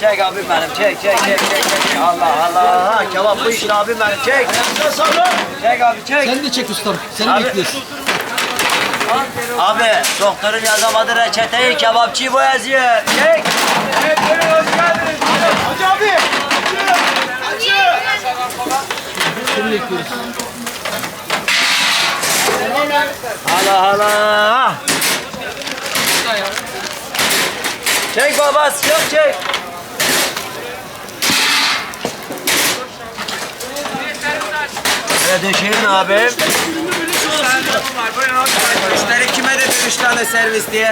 Çek abim benim çek çek çek çek çek. Allah Allah. Ha, kebap bu işte abim benim çek. Çek abi çek. Sen de çek ustam. Seni Abi. bekliyoruz. Abi doktorun yazamadığı reçeteyi kebapçı bu yazıyor. Çek. Seni bekliyoruz. Allah Allah. Çek baba sıcak çek. Ne döşeyin abi? Müşteri kime dedi üç tane servis diye?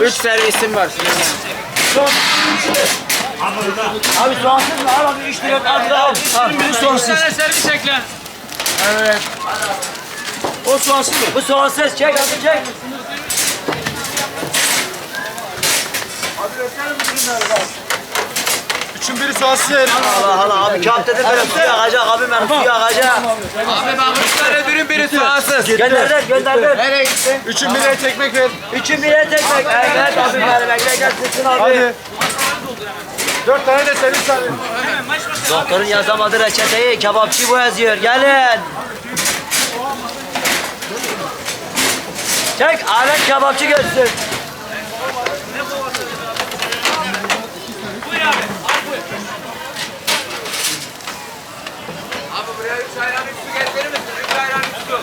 Üç servisim var. Abi soğansız mı? Al abi 3 lira az daha al. Al. Biri soğansız. servis ekle. O soğansız mı? Bu soğansız çek abi çek. Üçün biri soğansız. Allah Allah abi köftede böyle suyu akacak abi benim suyu akacak. Abi bak üç tane dürüm biri soğansız. Gönderler gönderler. Nereye gitti? Üçün biri et ekmek ver. Üçün bire tekmek. Evet abi benim ekmek gelsin abi. Hadi. Dört tane de servis abi. Doktorun yazamadığı reçeteyi kebapçı bu yazıyor. Gelin. Çek alet kebapçı görsün. Abi buraya üç ayran üstü getirir misin? Üç ayran üstü.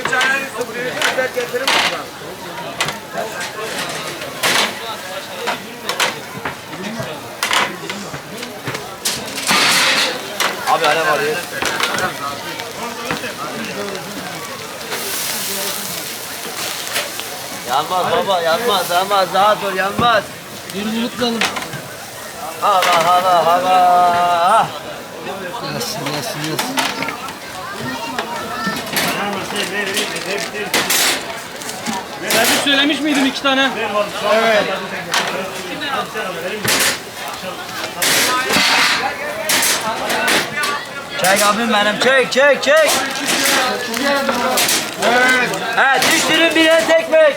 Üç ayran üstü buraya üç ayran getirir misin? Abi alev arıyor. Yanmaz baba yanmaz yanmaz daha dur yanmaz. Birini unutmayalım. Allah Allah Allah. Yazsın yazsın yazsın. Servis söylemiş miydim iki tane? Çek abim benim çek çek çek. Evet. üç dürüm bir et ekmek.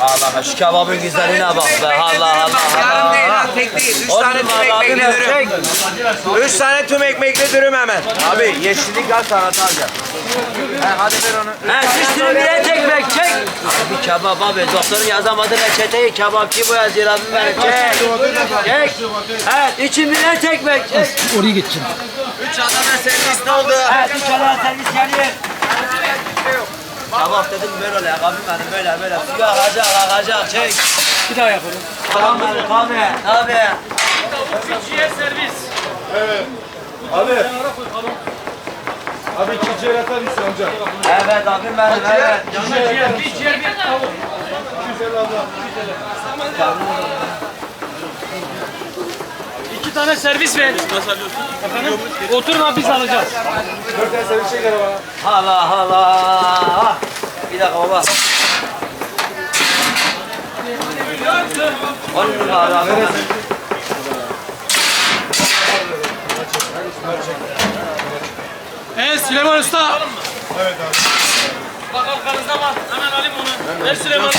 Allah şu kebabın güzelliğine bak be. Allah Allah Allah. Tek değil. Üç tane tüm çek. dürüm. Üç tane tüm ekmekli dürüm hemen. Abi yeşillik al sanat alacağım. He, hadi ver onu. Evet, üç dürüm bir et ekmek çek. Abi kebap abi. Doktorun yazamadığı reçeteyi kebapçı bu yazıyor abim benim. Çek. Çek. Evet, üçün bir et ekmek çek. Oraya geçeceğim. Üç adana servis ne oldu? Evet, üç tane servis geliyor. Kebap dedim böyle oluyor. Abim benim böyle böyle. Suyu akacak akacak çek. Bir daha yapalım. Tamam benim tabi. Tabi. Ciğer servis. Abi. Abi ikinci el atar mısın amca? Evet abim benim evet. Yanına ciğer, bir ciğer bir tavuk. 250 abla. İki tane servis ver. Nasıl alıyorsun? Efendim? Oturun abi biz alacağız. Dört tane servis çeker bana. Allah Allah. Bir dakika baba. On numara abi. Evet Süleyman Usta. Evet abi. Bak arkanızda var. Hemen alayım onu. Ver Süleyman.